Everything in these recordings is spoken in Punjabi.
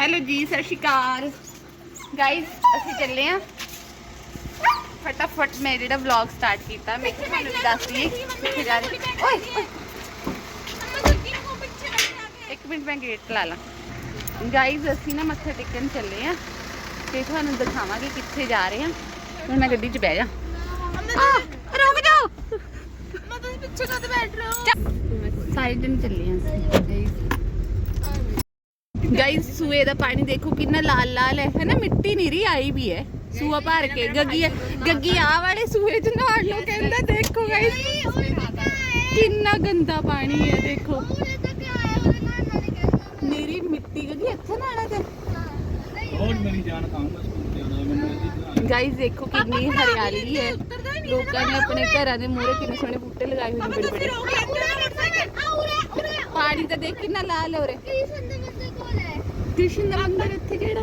ਹੈਲੋ ਜੀ ਸਤਿ ਸ਼੍ਰੀ ਅਕਾਲ ਗਾਇਸ ਅਸੀਂ ਚੱਲੇ ਆ। ਫਟਾਫਟ ਮੈਂ ਜਿਹੜਾ ਵਲੌਗ ਸਟਾਰਟ ਕੀਤਾ ਮੈਂ ਕਿਹਾ ਤੁਹਾਨੂੰ ਵੀ ਦੱਸ ਦਈਏ। ਕਿੱਥੇ ਜਾ ਰਹੇ। ਓਏ ਓਏ। ਇੱਕ ਮਿੰਟ ਮੈਂ ਗੇਟ ਲਾ ਲਾਂ। ਗਾਇਸ ਅਸੀਂ ਨਾ ਮੱਥਾ ਟੇਕਣ ਚੱਲੇ ਆ ਤੇ ਤੁਹਾਨੂੰ ਦਿਖਾਵਾਂਗੇ ਕਿੱਥੇ ਜਾ ਰਹੇ ਆ। ਹੁਣ ਮੈਂ ਗੱਡੀ 'ਚ ਬਹਿ ਜਾ। ਆ ਰੁਕ ਜਾਓ। ਪਿੱਛੇ ਕਦ ਬੈਠ ਰਹੇ ਹੋ? ਸਾਰੇ ਜਣ ਚੱਲੇ ਆ ਗਾਇਸ ਸੂਏ ਦਾ ਪਾਣੀ ਦੇਖੋ ਕਿੰਨਾ ਲਾਲ ਲਾਲ ਹੈ ਹੈ ਨਾ? ਮਿੱਟੀ ਨਹੀਂ ਰਹੀ ਆਈ ਵੀ ਹੈ। ਸੂਆ ਭਰ ਕੇ। ਗੱਗੀ ਗੱਗੀ ਆ ਵਾਲੇ ਸੂਏ ਚ ਨਹਾੜ ਲੋ ਕਹਿੰਦਾ ਦੇਖੋ ਗਾਇਸ ਕਿੰਨਾ ਗੰਦਾ ਪਾਣੀ ਹੈ ਦੇਖੋ। ਮੇਰੀ ਮਿੱਟੀ ਗੱਗੀ ਇੱਥੇ ਨਹਾਣਾ ਤੇ। ਬਹੁਤ ਮੇਰੀ ਜਾਨ ਖਾਊਂਗਾ ਦੇਖੋ ਕਿੰਨੀ ਹਰਿਆਲੀ ਹੈ। ਲੋਕਾਂ ਨੇ ਆਪਣੇ ਘਰਾਂ ਦੇ ਮੂਹਰੇ ਕਿੰਨੇ ਸੋਹਣੇ ਬੂਟੇ ਲਗਾਏ ਹੋਏ ਨੇ ਬੜੇ ਬੜੇ ਪਾਣੀ ਤਾਂ ਦੇਖ ਕਿੰਨਾ ਲਾਲ ਹੋ ਰਿਹਾ ਕ੍ਰਿਸ਼ਨ ਦਾ ਮੰਦਿਰ ਇੱਥੇ ਜਿਹੜਾ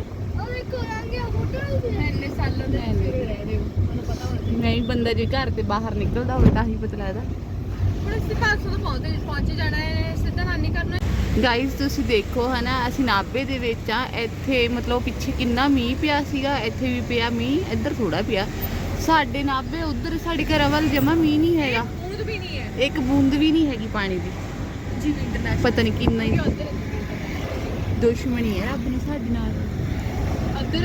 ਇੰਨੇ ਸਾਲਾਂ ਦੇ ਰਹਿ ਰਹੇ ਹੋ। ਤੁਹਾਨੂੰ ਪਤਾ ਹੋਣਾ ਨਹੀਂ ਬੰਦਾ ਜੇ ਘਰ ਤੇ ਬਾਹਰ ਨਿਕਲਦਾ ਹੋਵੇ ਤਾਂ ਹੀ ਪਤਾ ਲੱਗਦਾ। ਹੁਣ ਅਸੀਂ 500 ਤੋਂ ਪਹੁੰਚਦੇ ਪਹੁੰਚ ਜਾਣਾ ਹੈ ਸਿੱਧਾ ਨਾਨੀ ਕਰਨਾ ਗਾਇਸ ਤੁਸੀਂ ਦੇਖੋ ਹਨਾ ਅਸੀਂ ਨਾਭੇ ਦੇ ਵਿੱਚ ਆ ਇੱਥੇ ਮਤਲਬ ਪਿੱਛੇ ਕਿੰਨਾ ਮੀਂਹ ਪਿਆ ਸੀਗਾ ਇੱਥੇ ਵੀ ਪਿਆ ਮੀਂਹ ਇੱਧਰ ਥੋੜਾ ਪਿਆ। ਸਾਡੇ ਨਾਭੇ ਉਧਰ ਸਾਡੇ ਘਰਾਂ ਵੱਲ ਜਮਾ ਮੀਂਹ ਨਹੀਂ ਹੈਗਾ। ਬੂੰਦ ਵੀ ਨਹੀਂ ਹੈ। ਇੱਕ ਬੂੰਦ ਵੀ ਨਹੀਂ ਹੈਗੀ ਪਾਣੀ ਦੀ। ਜੀ ਇੰਟਰਨੈਸ਼ਨਲ ਪਤਾ ਨਹੀਂ ਕਿੰਨਾ ਹੀ ਦੁਸ਼ਮਣੀ ਹੈ ਰੱਬ ਨੇ ਸਾਡੇ ਨਾਲ। ਅੱਧਰ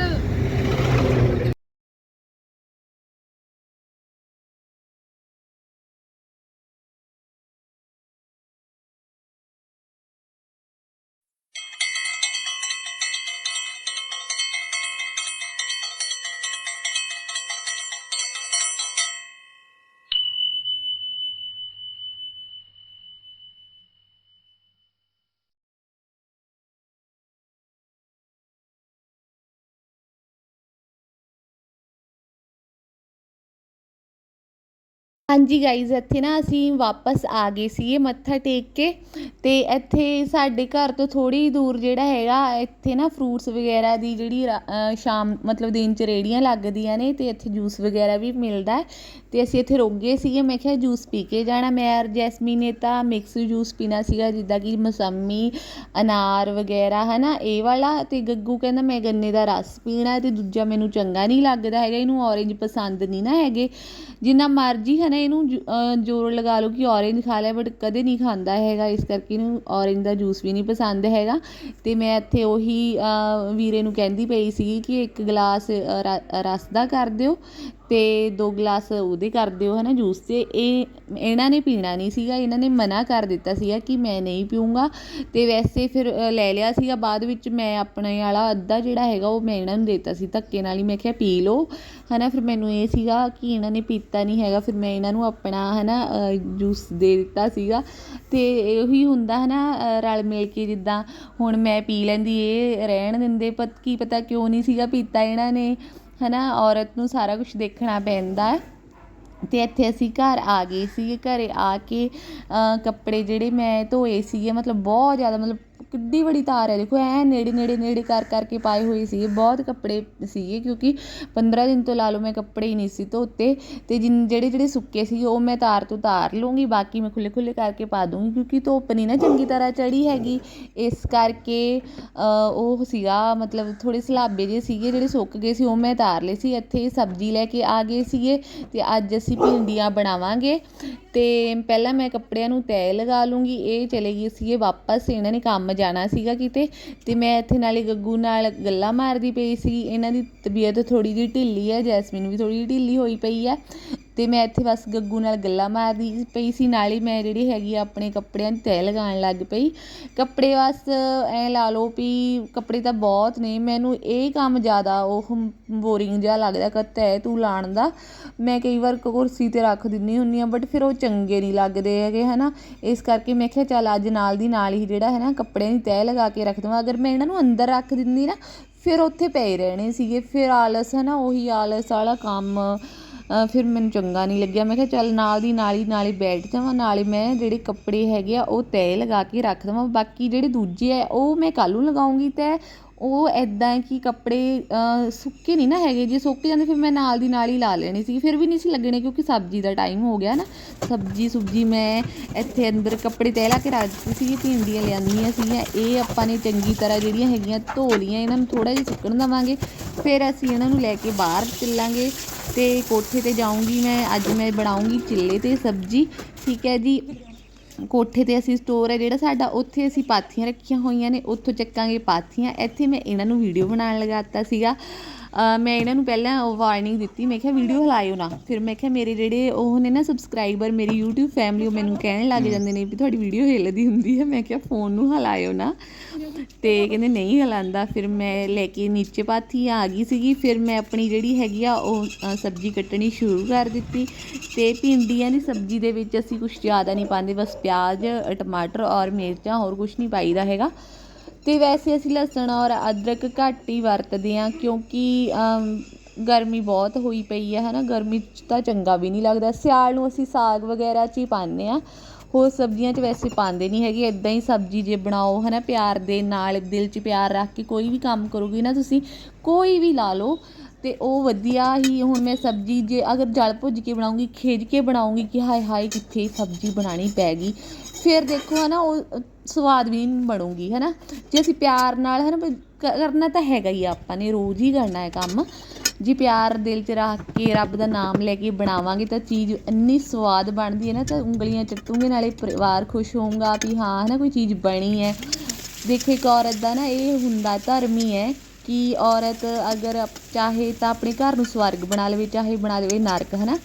ਹਾਂਜੀ ਗਾਈਜ਼ ਇੱਥੇ ਨਾ ਅਸੀਂ ਵਾਪਸ ਆ ਗਏ ਸੀਗੇ ਮੱਥਾ ਟੇਕ ਕੇ ਤੇ ਇੱਥੇ ਸਾਡੇ ਘਰ ਤੋਂ ਥੋੜੀ ਦੂਰ ਜਿਹੜਾ ਹੈਗਾ, ਇੱਥੇ ਨਾ ਫਰੂਟਸ ਵਗੈਰਾ ਦੀ ਜਿਹੜੀ ਸ਼ਾਮ, ਮਤਲਬ ਦਿਨ ਚ ਰੇੜੀਆਂ ਲੱਗਦੀਆਂ ਨੇ ਤੇ ਇੱਥੇ ਜੂਸ ਵਗੈਰਾ ਵੀ ਮਿਲਦਾ ਹੈ। ਤੇ ਅਸੀਂ ਇੱਥੇ ਰੁਕ ਗਏ ਸੀਗੇ, ਮੈਂ ਕਿਹਾ ਜੂਸ ਪੀ ਕੇ ਜਾਣਾ। ਮੈਂ ਔਰ ਜੈਸਮੀਨ ਨੇ ਤਾਂ ਮਿਕਸ ਜੂਸ ਪੀਣਾ ਸੀਗਾ, ਜਿੱਦਾਂ ਕਿ ਮੌਸੰਮੀ, ਅਨਾਰ ਵਗੈਰਾ, ਹਨਾ, ਇਹ ਵਾਲਾ। ਤੇ ਗੱਗੂ ਕਹਿੰਦਾ, ਮੈਂ ਗੰਨੇ ਦਾ ਰਸ ਪੀਣਾ ਤੇ ਦੂਜਾ ਮੈਨੂੰ ਚੰਗਾ ਨਹੀਂ ਲੱਗਦਾ ਹੈਗਾ, ਇਹਨੂੰ ਔਰੇਂਜ ਪਸੰਦ ਨਹੀਂ ਨਾ ਹੈਗੇ। ਜਿੰਨਾ ਮਰਜ਼ੀ ਹੈ ਨਾ ਇਹਨੂੰ ਜ਼ੋਰ ਲਗਾ ਲਓ ਕਿ ਔਰੇਂਜ ਖਾ ਲਿਆ ਬਟ ਕਦੇ ਨਹੀਂ ਖਾਂਦਾ ਹੈਗਾ। ਇਸ ਕਰਕੇ ਇਹਨੂੰ ਔਰੇਂਜ ਦਾ ਜੂਸ ਵੀ ਨਹੀਂ ਪਸੰਦ ਹੈਗਾ। ਅਤੇ ਮੈਂ ਇੱਥੇ ਉਹੀ ਵੀਰੇ ਨੂੰ ਕਹਿੰਦੀ ਪਈ ਸੀਗੀ ਕਿ ਇੱਕ ਗਲਾਸ ਰਸ ਦਾ ਕਰ ਦਿਓ। ਅਤੇ ਦੋ ਗਲਾਸ ਉਹਦੇ ਕਰ ਦਿਓ ਹੈ ਨਾ ਜੂਸ ਤੇ। ਇਹ ਇਹਨਾਂ ਨੇ ਪੀਣਾ ਨਹੀਂ ਸੀਗਾ, ਇਹਨਾਂ ਨੇ ਮਨਾ ਕਰ ਦਿੱਤਾ ਸੀਗਾ ਕਿ ਮੈਂ ਨਹੀਂ ਪੀਊਂਗਾ। ਅਤੇ ਵੈਸੇ ਫਿਰ ਲੈ ਲਿਆ ਸੀਗਾ, ਬਾਅਦ ਵਿੱਚ ਮੈਂ ਆਪਣੇ ਵਾਲਾ ਅੱਧਾ ਜਿਹੜਾ ਹੈਗਾ, ਉਹ ਮੈਂ ਇਹਨਾਂ ਨੂੰ ਦੇਤਾ ਸੀ ਧੱਕੇ ਨਾਲ ਹੀ। ਮੈਂ ਕਿਹਾ, ਪੀ ਲਓ ਨਾ ਫਿਰ ਮੈਨੂੰ ਇਹ ਸੀਗਾ ਕਿ ਇਹਨਾਂ ਨੇ ਪੀਤਾ ਨਹੀਂ ਹੈਗਾ, ਫਿਰ ਮੈਂ ਇਹਨਾਂ ਨੂੰ ਆਪਣਾ ਹੈ ਨਾ ਜੂਸ ਦੇ ਦਿੱਤਾ ਸੀਗਾ। ਅਤੇ ਇਹੀ ਹੁੰਦਾ ਹੈ ਨਾ ਰਲ ਮਿਲ ਕੇ ਜਿੱਦਾਂ ਹੁਣ ਮੈਂ ਪੀ ਲੈਂਦੀ, ਇਹ ਰਹਿਣ ਦਿੰਦੇ। ਪਤ, ਕੀ ਪਤਾ ਕਿਉਂ ਨਹੀਂ ਸੀਗਾ ਪੀਤਾ ਇਹਨਾਂ ਨੇ। ਹਨਾ, ਔਰਤ ਨੂੰ ਸਾਰਾ ਕੁਝ ਦੇਖਣਾ ਪੈਂਦਾ ਹੈ। ਤੇ ਇੱਥੇ ਅਸੀਂ ਘਰ ਆ ਗਏ ਸੀਗੇ, ਘਰ ਆ ਕੇ ਕੱਪੜੇ ਜਿਹੜੇ ਮੈਂ ਧੋਏ ਸੀਗੇ, ਮਤਲਬ ਬਹੁਤ ਜ਼ਿਆਦਾ, ਮਤਲਬ ਕਿੱਡੀ ਬੜੀ ਤਾਰ ਹੈ। ਦੇਖੋ, ਐ ਨੇੜੇ ਨੇੜੇ ਨੇੜੇ ਕਰ ਕਰਕੇ ਪਾਏ ਹੋਏ ਸੀਗੇ। ਬਹੁਤ ਕੱਪੜੇ ਸੀਗੇ ਕਿਉਂਕਿ 15 ਦਿਨ ਤੋਂ ਲਾ ਲਓ ਮੈਂ ਕੱਪੜੇ ਹੀ ਨਹੀਂ ਸੀ ਧੋਤੇ। ਅਤੇ ਜਿਨ, ਜਿਹੜੇ ਜਿਹੜੇ ਸੁੱਕੇ ਸੀ, ਉਹ ਮੈਂ ਤਾਰ ਤੋਂ ਤਾਰ ਲੂੰਗੀ ਬਾਕੀ ਮੈਂ ਖੁੱਲ੍ਹੇ ਖੁੱਲ੍ਹੇ ਕਰਕੇ ਪਾ ਦੂੰਗੀ ਕਿਉਂਕਿ ਧੁੱਪ ਨਹੀਂ ਨਾ ਚੰਗੀ ਤਰ੍ਹਾਂ ਚੜ੍ਹੀ ਹੈਗੀ। ਇਸ ਕਰਕੇ ਉਹ ਸੀਗਾ, ਮਤਲਬ ਥੋੜ੍ਹੇ ਸਲਾਬੇ ਜਿਹੇ ਸੀਗੇ, ਜਿਹੜੇ ਸੁੱਕ ਗਏ ਸੀ, ਉਹ ਮੈਂ ਤਾਰ ਲਏ ਸੀ। ਇੱਥੇ ਸਬਜ਼ੀ ਲੈ ਕੇ ਆ ਗਏ ਸੀਗੇ ਅਤੇ ਅੱਜ ਅਸੀਂ ਭਿੰਡੀਆਂ ਬਣਾਵਾਂਗੇ। ਅਤੇ ਪਹਿਲਾਂ ਮੈਂ ਕੱਪੜਿਆਂ ਨੂੰ ਤੈਅ ਲਗਾ ਲੂੰਗੀ ਇਹ ਚਲੇ ਗਏ ਸੀਗੇ ਵਾਪਸ। ਇਹਨਾਂ ਨੇ ਕੰਮ ਜਾਣਾ ਸੀਗਾ ਕਿਤੇ ਤੇ ਮੈਂ ਇੱਥੇ ਨਾਲੇ ਗੱਗੂ ਨਾਲ ਗੱਲਾਂ ਮਾਰਦੀ ਪਈ ਸੀ। ਇਹਨਾਂ ਦੀ ਤਬੀਅਤ ਥੋੜੀ ਜਿਹੀ ਢਿੱਲੀ ਹੈ, ਜੈਸਮੀਨ ਵੀ ਥੋੜੀ ਜਿਹੀ ਢਿੱਲੀ ਹੋਈ ਪਈ ਹੈ। ਅਤੇ ਮੈਂ ਇੱਥੇ ਬਸ ਗੱਗੂ ਨਾਲ ਗੱਲਾਂ ਮਾਰਦੀ ਪਈ ਸੀ, ਨਾਲ ਹੀ ਮੈਂ ਜਿਹੜੀ ਹੈਗੀ ਆ ਆਪਣੇ ਕੱਪੜਿਆਂ ਦੀ ਤੈਅ ਲਗਾਉਣ ਲੱਗ ਪਈ। ਕੱਪੜੇ ਬਸ ਐਂ ਲਾ ਲਓ ਵੀ ਕੱਪੜੇ ਤਾਂ ਬਹੁਤ ਨੇ, ਮੈਨੂੰ ਇਹ ਕੰਮ ਜ਼ਿਆਦਾ ਉਹ ਬੋਰਿੰਗ ਜਿਹਾ ਲੱਗਦਾ ਕ ਤੈਅ ਤੂੰ ਲਾਉਣ ਦਾ। ਮੈਂ ਕਈ ਵਾਰ ਕੁਰਸੀ ਤੇ ਰੱਖ ਦਿੰਦੀ ਹੁੰਦੀ ਹਾਂ ਬਟ ਫਿਰ ਉਹ ਚੰਗੇ ਨਹੀਂ ਲੱਗਦੇ ਹੈਗੇ ਹੈ ਨਾ ਇਸ ਕਰਕੇ ਮੈਂ ਕਿਹਾ ਚੱਲ ਅੱਜ ਨਾਲ ਦੀ ਨਾਲ ਹੀ ਜਿਹੜਾ ਹੈ ਨਾ ਕੱਪੜਿਆਂ ਦੀ ਤੈਅ ਲਗਾ ਕੇ ਰੱਖ ਦੇਵਾਂ। ਅਗਰ ਮੈਂ ਇਹਨਾਂ ਨੂੰ ਅੰਦਰ ਰੱਖ ਦਿੰਦੀ ਨਾ, ਫਿਰ ਉੱਥੇ ਪਏ ਰਹਿਣੇ ਸੀਗੇ, ਫਿਰ ਆਲਸ ਹੈ ਨਾ ਉਹੀ ਆਲਸ ਵਾਲਾ ਕੰਮ ਫਿਰ ਮੈਨੂੰ ਚੰਗਾ ਨਹੀਂ ਲੱਗਿਆ। ਮੈਂ ਕਿਹਾ ਚੱਲ ਨਾਲ ਦੀ ਨਾਲ ਹੀ, ਨਾਲੇ ਬੈਠ ਜਾਵਾਂ, ਨਾਲੇ ਮੈਂ ਜਿਹੜੇ ਕੱਪੜੇ ਹੈਗੇ ਆ, ਉਹ ਤੈਅ ਲਗਾ ਕੇ ਰੱਖ ਦੇਵਾਂ। ਬਾਕੀ ਜਿਹੜੇ ਦੂਜੇ ਆ, ਉਹ ਮੈਂ ਕੱਲ੍ਹ ਨੂੰ ਲਗਾਉਂਗੀ ਤੈਅ ਉਹ ਐਦਾਂ ਹੈ ਕਿ ਕੱਪੜੇ ਸੁੱਕੇ ਨਹੀਂ ਨਾ ਹੈਗੇ। ਜੇ ਸੁੱਕ ਜਾਂਦੇ, ਫਿਰ ਮੈਂ ਨਾਲ ਦੀ ਨਾਲ ਹੀ ਲਾ ਲੈਣੀ ਸੀ। ਫਿਰ ਵੀ ਨਹੀਂ ਸੀ ਲੱਗਣੇ, ਕਿਉਂਕਿ ਸਬਜ਼ੀ ਦਾ ਟਾਈਮ ਹੋ ਗਿਆ ਨਾ। ਸਬਜ਼ੀ ਸੁਬਜੀ ਮੈਂ ਇੱਥੇ ਅੰਦਰ ਕੱਪੜੇ ਤੈਅ ਲਾ ਕੇ ਰੱਖ ਦਿੱਤੀ ਸੀ ਭਿੰਡੀਆਂ ਲਿਆਂਦੀਆਂ ਸੀਗੀਆਂ। ਇਹ ਆਪਾਂ ਨੇ ਚੰਗੀ ਤਰ੍ਹਾਂ ਜਿਹੜੀਆਂ ਹੈਗੀਆਂ ਧੋ ਲਈਆਂ, ਇਹਨਾਂ ਨੂੰ ਥੋੜਾ ਜਿਹਾ ਸੁੱਕਣ ਦੇਵਾਂਗੇ। ਫਿਰ ਅਸੀਂ ਇਹਨਾਂ ਨੂੰ ਲੈ ਕੇ ਬਾਹਰ ਚੱਲਾਂਗੇ। ਤੇ ਕੋਠੇ ਤੇ ਜਾਊਂਗੀ ਮੈਂ, ਅੱਜ ਮੈਂ ਬਣਾਉਂਗੀ ਚਿੱਲੇ ਤੇ ਸਬਜ਼ੀ, ਠੀਕ ਹੈ ਜੀ। ਕੋਠੇ ਤੇ ਅਸੀਂ ਸਟੋਰ ਹੈ ਜਿਹੜਾ ਸਾਡਾ, ਉੱਥੇ ਅਸੀਂ ਪਾਥੀਆਂ ਰੱਖੀਆਂ ਹੋਈਆਂ ਨੇ, ਉੱਥੋਂ ਚੱਕਾਂਗੇ ਪਾਥੀਆਂ। ਇੱਥੇ ਮੈਂ ਇਹਨਾਂ ਨੂੰ ਵੀਡੀਓ ਬਣਾਉਣ ਲਗਾਤਾ ਸੀਗਾ। ਮੈਂ ਇਹਨਾਂ ਨੂੰ ਪਹਿਲਾਂ ਵਾਰਨਿੰਗ ਦਿੱਤੀ ਮੈਂ ਕਿਹਾ ਵੀਡੀਓ ਹਿਲਾਇਓ ਨਾ। ਫਿਰ ਮੈਂ ਕਿਹਾ ਮੇਰੇ ਜਿਹੜੇ ਉਹ ਨੇ ਨਾ ਸਬਸਕ੍ਰਾਈਬਰ ਮੇਰੀ YouTube ਫੈਮਿਲੀ ਉਹ ਮੈਨੂੰ ਕਹਿਣ ਲੱਗ ਜਾਂਦੇ ਨੇ ਵੀ ਤੁਹਾਡੀ ਵੀਡੀਓ ਹਿੱਲਦੀ ਹੁੰਦੀ ਹੈ। ਮੈਂ ਕਿਹਾ ਫੋਨ ਨੂੰ ਹਿਲਾਇਓ ਨਾ। ਤੇ ਕਹਿੰਦੇ ਨਹੀਂ ਹਿਲਾਉਂਦਾ ਫਿਰ ਮੈਂ ਲੈ ਕੇ ਨੀਚੇ ਪਾਥੀ ਆ ਗਈ ਸੀਗੀ। ਫਿਰ ਮੈਂ ਆਪਣੀ ਜਿਹੜੀ ਹੈਗੀ ਆ ਉਹ ਸਬਜ਼ੀ ਕੱਟਣੀ ਸ਼ੁਰੂ ਕਰ ਦਿੱਤੀ। ਤੇ ਭਿੰਡੀਆਂ ਦੀ ਸਬਜ਼ੀ ਦੇ ਵਿੱਚ ਅਸੀਂ ਕੁਝ ਜ਼ਿਆਦਾ ਨਹੀਂ ਪਾਉਂਦੇ। ਬਸ ਪਿਆਜ਼ ਟਮਾਟਰ ਔਰ ਮਿਰਚਾਂ ਹੋਰ ਕੁਝ ਨਹੀਂ ਪਾਈਦਾ ਹੈਗਾ। ਅਤੇ ਵੈਸੇ ਅਸੀਂ ਲਸਣ ਔਰ ਅਦਰਕ ਘੱਟ ਹੀ ਵਰਤਦੇ ਹਾਂ ਕਿਉਂਕਿ ਗਰਮੀ ਬਹੁਤ ਹੋਈ ਪਈ ਹੈ ਹੈ ਨਾ ਗਰਮੀ 'ਚ ਤਾਂ ਚੰਗਾ ਵੀ ਨਹੀਂ ਲੱਗਦਾ। ਸਿਆਲ ਨੂੰ ਅਸੀਂ ਸਾਗ ਵਗੈਰਾ 'ਚ ਹੀ ਪਾਉਂਦੇ ਹਾਂ। ਹੋਰ ਸਬਜ਼ੀਆਂ 'ਚ ਵੈਸੇ ਪਾਉਂਦੇ ਨਹੀਂ ਹੈਗੇ। ਇੱਦਾਂ ਹੀ ਸਬਜ਼ੀ ਜੇ ਬਣਾਓ ਹੈ ਨਾ ਪਿਆਰ ਦੇ ਨਾਲ, ਦਿਲ 'ਚ ਪਿਆਰ ਰੱਖ ਕੇ ਕੋਈ ਵੀ ਕੰਮ ਕਰੋਗੇ ਨਾ ਤੁਸੀਂ, ਕੋਈ ਵੀ ਲਾ ਲਓ ਅਤੇ ਉਹ ਵਧੀਆ ਹੀ ਹੁਣ ਮੈਂ ਸਬਜ਼ੀ ਜੇ ਅਗਰ ਜਲ ਭੁੱਜ ਕੇ ਬਣਾਉਂਗੀ ਖਿੱਚ ਕੇ ਬਣਾਉਂਗੀ ਕਿ ਹਾਏ ਹਾਏ ਕਿੱਥੇ ਸਬਜ਼ੀ ਬਣਾਉਣੀ ਪੈ ਗਈ। ਫਿਰ ਦੇਖੋ ਹੈ ਨਾ ਉਹ ਸਵਾਦ ਵੀ ਨਹੀਂ ਬਣੂਗੀ ਨਾ ਜੇ ਅਸੀਂ ਪਿਆਰ ਨਾਲ ਹੈ ਨਾ ਕ- ਕਰਨਾ ਤਾਂ ਹੈਗਾ ਹੀ ਆਪਾਂ ਨੇ ਰੋਜ਼ ਹੀ ਕਰਨਾ ਹੈ ਕੰਮ। ਜੇ ਪਿਆਰ ਦਿਲ 'ਚ ਰੱਖ ਕੇ ਰੱਬ ਦਾ ਨਾਮ ਲੈ ਕੇ ਬਣਾਵਾਂਗੇ ਤਾਂ ਚੀਜ਼ ਇੰਨੀ ਸਵਾਦ ਬਣਦੀ ਹੈ ਨਾ ਤਾਂ ਉਂਗਲੀਆਂ ਚੱਟੂਗੇ ਨਾਲੇ ਪਰਿਵਾਰ ਖੁਸ਼ ਹੋਊਗਾ ਵੀ ਹਾਂ ਹੈ ਨਾ ਕੋਈ ਚੀਜ਼ ਬਣੀ ਹੈ। ਦੇਖੋ ਇੱਕ ਔਰਤ ਦਾ ਨਾ ਇਹ ਹੁੰਦਾ ਧਰਮ ਹੀ ਹੈ ਕਿ ਔਰਤ ਅਗਰ ਚਾਹੇ ਤਾਂ ਆਪਣੇ ਘਰ ਨੂੰ ਸਵਰਗ ਬਣਾ ਲਵੇ ਚਾਹੇ ਬਣਾ ਲਵੇ ਨਰਕ ਹੈ ਨਾ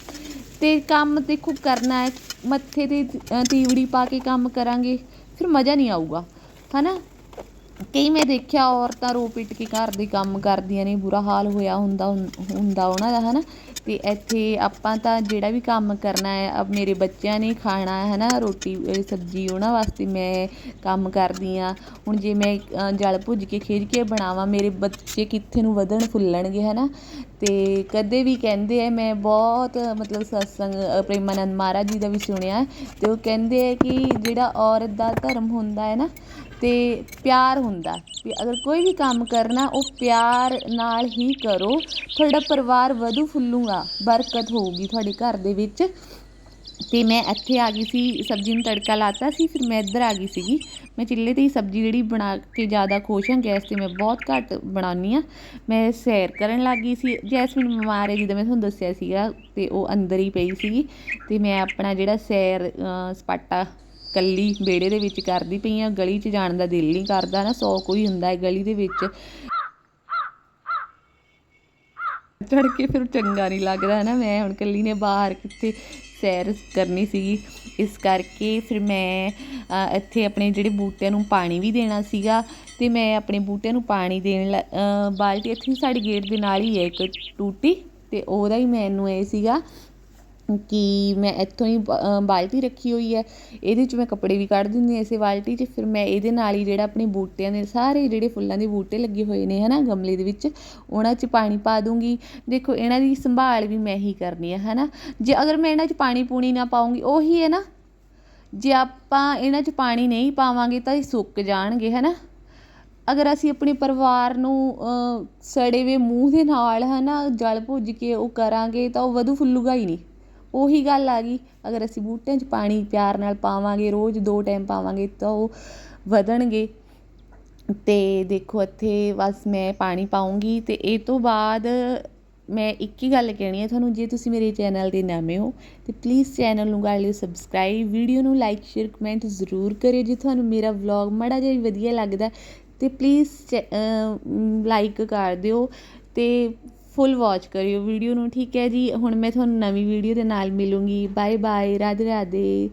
ਤੇ ਕੰਮ ਦੇਖੋ ਕਰਨਾ ਹੈ ਮੱਥੇ ਤੇ ਅ, ਤੀਵੜੀ ਪਾ ਕੇ ਕੰਮ ਕਰਾਂਗੇ। ਫਿਰ ਮਜ਼ਾ ਨਹੀਂ ਆਊਗਾ। ਹਨਾ? ਕਈ ਮੈਂ ਦੇਖਿਆ ਔਰਤਾਂ ਰੋ ਪਿੱਟ ਕੇ ਘਰ ਦੇ ਕੰਮ ਕਰਦੀਆਂ ਨੇ, ਬੁਰਾ ਹਾਲ ਹੋਇਆ ਹੁੰਦਾ ਹੁੰਦਾ ਉਹਨਾਂ ਦਾ, ਹਨਾ? ਤੇ ਇੱਥੇ ਆਪਾਂ ਤਾਂ ਜਿਹੜਾ ਵੀ ਕੰਮ ਕਰਨਾ ਹੈ ਮੇਰੇ ਬੱਚਿਆਂ ਨੇ ਖਾਣਾ ਹੈ ਹਨਾ? ਰੋਟੀ ਸਬਜ਼ੀ ਉਹਨਾਂ ਵਾਸਤੇ ਮੈਂ ਕੰਮ ਕਰਦੀ ਆ ਹੁਣ ਜੇ ਮੈਂ ਜਲ ਭੁੱਜ ਕੇ ਖਿੱਚ ਕੇ ਬਣਾਵਾਂ, ਮੇਰੇ ਬੱਚੇ ਕਿੱਥੇ ਨੂੰ ਵਧਣ ਫੁੱਲਣਗੇ, ਹਨਾ? ਤੇ ਕਦੇ ਵੀ ਕਹਿੰਦੇ ਹੈ ਮੈਂ ਬਹੁਤ, ਮਤਲਬ ਸਤਸੰਗ ਪ੍ਰੇਮਾਨੰਦ ਮਹਾਰਾਜ ਜੀ ਦਾ ਵੀ ਸੁਣਿਆ ਅਤੇ ਉਹ ਕਹਿੰਦੇ ਹੈ ਕਿ ਜਿਹੜਾ ਔਰਤ ਦਾ ਧਰਮ ਹੁੰਦਾ ਹੈ ਨਾ ਅਤੇ ਪਿਆਰ ਹੁੰਦਾ ਵੀ ਅਗਰ ਕੋਈ ਵੀ ਕੰਮ ਕਰਨਾ, ਉਹ ਪਿਆਰ ਨਾਲ ਹੀ ਕਰੋ। ਤੁਹਾਡਾ ਪਰਿਵਾਰ ਵਧੂ ਫੁੱਲੂਗਾ, ਬਰਕਤ ਹੋਊਗੀ ਤੁਹਾਡੇ ਘਰ ਦੇ ਵਿੱਚ। ਤੇ ਮੈਂ ਇੱਥੇ ਆ ਗਈ ਸੀ, ਸਬਜ਼ੀ ਨੂੰ ਤੜਕਾ ਲਾਤਾ ਸੀ, ਫਿਰ ਮੈਂ ਇੱਧਰ ਆ ਗਈ ਸੀਗੀ। ਮੈਂ ਚਿੱਲੇ ਤੇ ਹੀ ਸਬਜ਼ੀ ਜਿਹੜੀ ਬਣਾ ਕੇ ਜ਼ਿਆਦਾ ਖੁਸ਼ ਹਾਂ, ਗੈਸ ਤੇ ਮੈਂ ਬਹੁਤ ਘੱਟ ਬਣਾਉਂਦੀ ਹਾਂ। ਮੈਂ ਸੈਰ ਕਰਨ ਲੱਗ ਗਈ ਸੀ, ਜੈਸਮੀਨ ਬਿਮਾਰ ਹੈ ਜਿੱਦਾਂ ਮੈਂ ਤੁਹਾਨੂੰ ਦੱਸਿਆ ਸੀਗਾ ਤੇ ਉਹ ਅੰਦਰ ਹੀ ਪਈ ਸੀਗੀ ਤੇ ਮੈਂ ਆਪਣਾ ਜਿਹੜਾ ਸੈਰ ਸਪਾਟਾ ਕੱਲੀ ਵਿਹੜੇ ਦੇ ਵਿੱਚ ਕਰਦੀ ਪਈ ਆ ਗਲੀ 'ਚ ਜਾਣ ਦਾ ਦਿਲ ਨਹੀਂ ਕਰਦਾ ਨਾ, ਸੌ ਕੋਈ ਹੁੰਦਾ ਹੈ ਗਲੀ ਦੇ ਵਿੱਚ। ਚੜ ਕੇ ਫਿਰ ਚੰਗਾ ਨਹੀਂ ਲੱਗਦਾ ਨਾ, ਮੈਂ ਹੁਣ ਕੱਲੀ ਨੇ ਬਾਹਰ ਕਿੱਥੇ ਸੈਰ ਕਰਨੀ ਸੀਗੀ। ਇਸ ਕਰਕੇ ਫਿਰ ਮੈਂ ਇੱਥੇ ਆਪਣੇ ਜਿਹੜੇ ਬੂਟਿਆਂ ਨੂੰ ਪਾਣੀ ਵੀ ਦੇਣਾ ਸੀਗਾ ਅਤੇ ਮੈਂ ਆਪਣੇ ਬੂਟਿਆਂ ਨੂੰ ਪਾਣੀ ਦੇਣ ਲ- ਬਾਲਟੀ ਇੱਥੇ ਸਾਡੇ ਗੇਟ ਦੇ ਨਾਲ ਹੀ ਹੈ ਇੱਕ ਟੂਟੀ ਅਤੇ ਉਹਦਾ ਹੀ ਮੈਨੂੰ ਇਹ ਸੀਗਾ ਕਿ ਮੈਂ ਇੱਥੋਂ ਹੀ ਬ- ਬਾਲਟੀ ਰੱਖੀ ਹੋਈ ਹੈ, ਇਹਦੇ 'ਚ ਮੈਂ ਕੱਪੜੇ ਵੀ ਕੱਢ ਦਿੰਦੀ ਹਾਂ ਇਸੇ ਬਾਲਟੀ 'ਚ, ਫਿਰ ਮੈਂ ਇਹਦੇ ਨਾਲ ਹੀ ਜਿਹੜਾ ਆਪਣੇ ਬੂਟਿਆਂ ਦੇ ਸਾਰੇ ਜਿਹੜੇ ਫੁੱਲਾਂ ਦੇ ਬੂਟੇ ਲੱਗੇ ਹੋਏ ਨੇ ਹੈ ਨਾ ਗਮਲੇ ਦੇ ਵਿੱਚ, ਉਹਨਾਂ 'ਚ ਪਾਣੀ ਪਾ ਦੂੰਗੀ। ਦੇਖੋ, ਇਹਨਾਂ ਦੀ ਸੰਭਾਲ ਵੀ ਮੈਂ ਹੀ ਕਰਨੀ ਹੈ ਨਾ ਜੇ ਅਗਰ ਮੈਂ ਇਹਨਾਂ 'ਚ ਪਾਣੀ ਪੂਣੀ ਨਾ ਪਾਉਂਗੀ, ਉਹੀ ਹੈ ਨਾ। ਜੇ ਆਪਾਂ ਇਹਨਾਂ 'ਚ ਪਾਣੀ ਨਹੀਂ ਪਾਵਾਂਗੇ ਤਾਂ ਇਹ ਸੁੱਕ ਜਾਣਗੇ ਹੈ ਨਾ ਅਗਰ ਅਸੀਂ ਆਪਣੇ ਪਰਿਵਾਰ ਨੂੰ ਸੜੇ ਵੇ ਮੂੰਹ ਦੇ ਨਾਲ ਹੈ ਨਾ ਜਲ ਭੁੱਜ ਕੇ ਉਹ ਕਰਾਂਗੇ ਤਾਂ ਉਹ ਵਧੂ ਫੁੱਲੂਗਾ ਹੀ ਨਹੀਂ। ਉਹੀ ਗੱਲ ਆ ਗਈ। ਅਗਰ ਅਸੀਂ ਬੂਟਿਆਂ 'ਚ ਪਾਣੀ ਪਿਆਰ ਨਾਲ ਪਾਵਾਂਗੇ, ਰੋਜ਼ ਦੋ ਟਾਈਮ ਪਾਵਾਂਗੇ ਤਾਂ ਉਹ ਵਧਣਗੇ। ਅਤੇ ਦੇਖੋ ਇੱਥੇ ਬਸ ਮੈਂ ਪਾਣੀ ਪਾਉਂਗੀ ਅਤੇ ਇਹ ਤੋਂ ਬਾਅਦ ਮੈਂ ਇੱਕ ਹੀ ਗੱਲ ਕਹਿਣੀ ਹੈ ਤੁਹਾਨੂੰ, ਜੇ ਤੁਸੀਂ ਮੇਰੇ ਚੈਨਲ ਦੇ ਨਵੇਂ ਹੋ ਤੇ ਪਲੀਜ਼ ਚੈਨਲ ਨੂੰ ਕਰ ਲਿਓ ਸਬਸਕ੍ਰਾਈਬ ਵੀਡੀਓ ਨੂੰ ਲਾਈਕ ਸ਼ੇਅਰ ਕਮੈਂਟ ਜ਼ਰੂਰ ਕਰਿਓ ਜੇ ਤੁਹਾਨੂੰ ਮੇਰਾ ਵਲੌਗ ਮਾੜਾ ਜਿਹਾ ਵਧੀਆ ਲੱਗਦਾ ਤੇ ਪਲੀਜ਼ ਲਾਈਕ ਕਰ ਦਿਓ ਤੇ ਫੁੱਲ ਵਾਚ ਕਰਿਓ ਵੀਡੀਓ ਨੂੰ, ਠੀਕ ਹੈ ਜੀ? ਹੁਣ ਮੈਂ ਤੁਹਾਨੂੰ ਨਵੀਂ ਵੀਡੀਓ ਦੇ ਨਾਲ ਮਿਲੂੰਗੀ। Bye bye Radhe Radhe